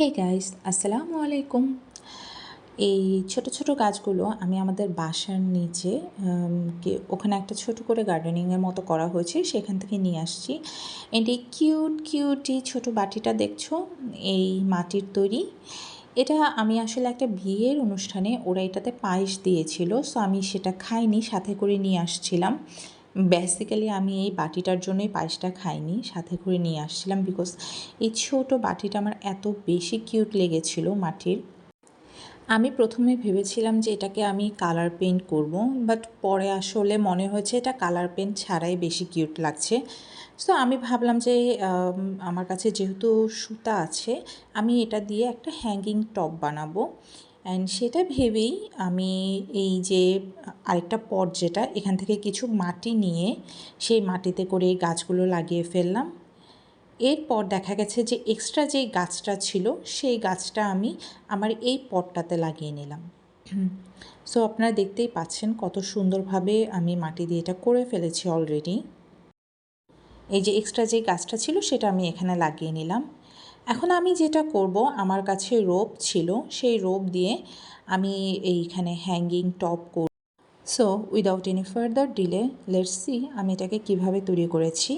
Hey guys আসসালামু আলাইকুম। এই ছোট ছোট গাছগুলো আমি আমাদের বাসার নিচে ওখানে একটা ছোট করে গার্ডেনিংয়ের মতো করা হয়েছে, সেখান থেকে নিয়ে আসছি। এটি কিউট কিউটি ছোট বাটিটা দেখছ? এই মাটির তৈরি। এটা আমি আসলে একটা বিয়ের অনুষ্ঠানে ওরা এটাতে পায়েস দিয়েছিল সো আমি সেটা খাইনি, সাথে করে নিয়ে আসছিলাম। বেসিক্যালি আমি এই বাটিটার জন্যই পায়েসটা খাইনি, সাথে করে নিয়ে আসছিলাম বিকজ এই ছোট বাটিটা আমার এত বেশি কিউট লেগেছিল মাটির। আমি প্রথমে ভেবেছিলাম যে এটাকে আমি কালার পেন্ট করব বাট পরে আসলে মনে হয়েছে এটা কালার পেইন্ট ছাড়াই বেশি কিউট লাগছে। সো আমি ভাবলাম যে আমার কাছে যেহেতু সুতা আছে, আমি এটা দিয়ে একটা হ্যাঙ্গিং টপ বানাবো। অ্যান্ড সেটা ভেবেই আমি এই যে, আরেকটা পট যেটা, এখান থেকে কিছু মাটি নিয়ে সেই মাটিতে করে গাছগুলো লাগিয়ে ফেললাম। এরপর দেখা গেছে যে এক্সট্রা যেই গাছটা ছিল, সেই গাছটা আমি আমার এই পটটাতে লাগিয়ে নিলাম। সো আপনারা দেখতেই পাচ্ছেন কত সুন্দরভাবে আমি মাটি দিয়ে এটা করে ফেলেছি অলরেডি এই যে এক্সট্রা যে গাছটা ছিল, সেটা আমি এখানে লাগিয়ে নিলাম। এখন আমি যেটা করব, আমার কাছে রোপ ছিল, সেই রোপ দিয়ে আমি এইখানে হ্যাঙ্গিং টপ করব so without any further delay let's see আমি এটাকে কীভাবে তৈরি করেছি।